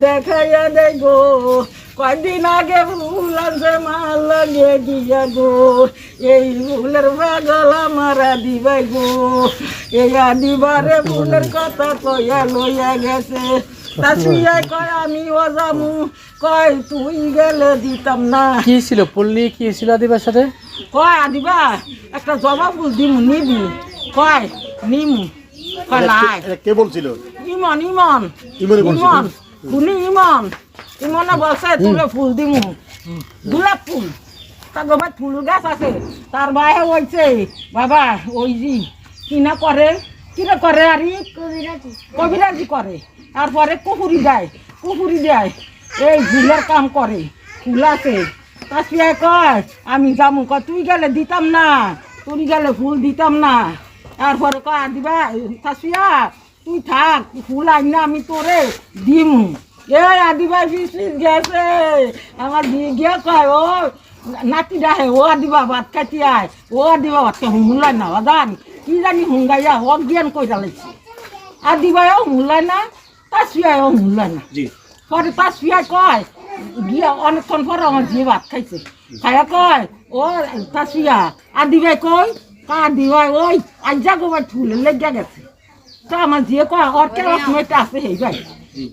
দেখাইয়া দে গো কয়দিন আগে ফুল আছে মাল লাগিয়ে দিয়া গো। এই ফুলের পাগল আমার দিবাই গো এই আদিবারে ফুলের কথা কইয়া লইয়া গেছে। তা শুয়াই কয় আমি ও যামু কয় তুই গেলে দিতাম না। কি ছিল? পল্লী কি ছিল আদিবার সাথে? কয় আদিবা একটা জবা ফুল দিমু নিবি? কয় নিমু। কয় লাই। কে বলছিল? ইমন ইমন। ইমন। খুনি ইমন। ইমনে বলছে তুলে ফুল দিমু। গোলাপ ফুল। তার বাবা ফুল গাছ আছে। তার বাইরে হয়েছে বাবা ওই জি কিনা করে? কিনা করে আর? ই কবিরাজি করে। তারপরে কুহুরি দেয় কুহুরি দেয়। এই ফুলের কাম করে। ফুল আছে। তা সে কয় আমি যামু ক তুই গেলে দিতাম না। তুই গেলে ফুল দিতাম না। তারপরে কয় আর দিবা শাশুয়া তুই থাক ফুল আইন না আমি তোরে দিমু। এ আদিবাসী গেছে। আমার গিয়ে কয় ও নাতি ডাহে ও আদিবা ভাত খাইতে আয় ও আদিবা ভাত খাই হুমুলাই না জান কি জানি হুঙ্গাইয়া অজ্ঞান কই জ্বালাইছি। আদিবাও হুমুলাই না তা শুয়াও হুমুলাই না। পরে তার শুয়ে কয় গিয়া অনেকক্ষণ পরে আমার যে ভাত খাইছে। খাইয়া কয় ও তা শুয়া আদি ভাই কই? কা আদি ভাই ওই আজ্জা গোবার ফুলে লেগে গেছে। তো আমার যে কয় ওর কে আছে এই ভাই।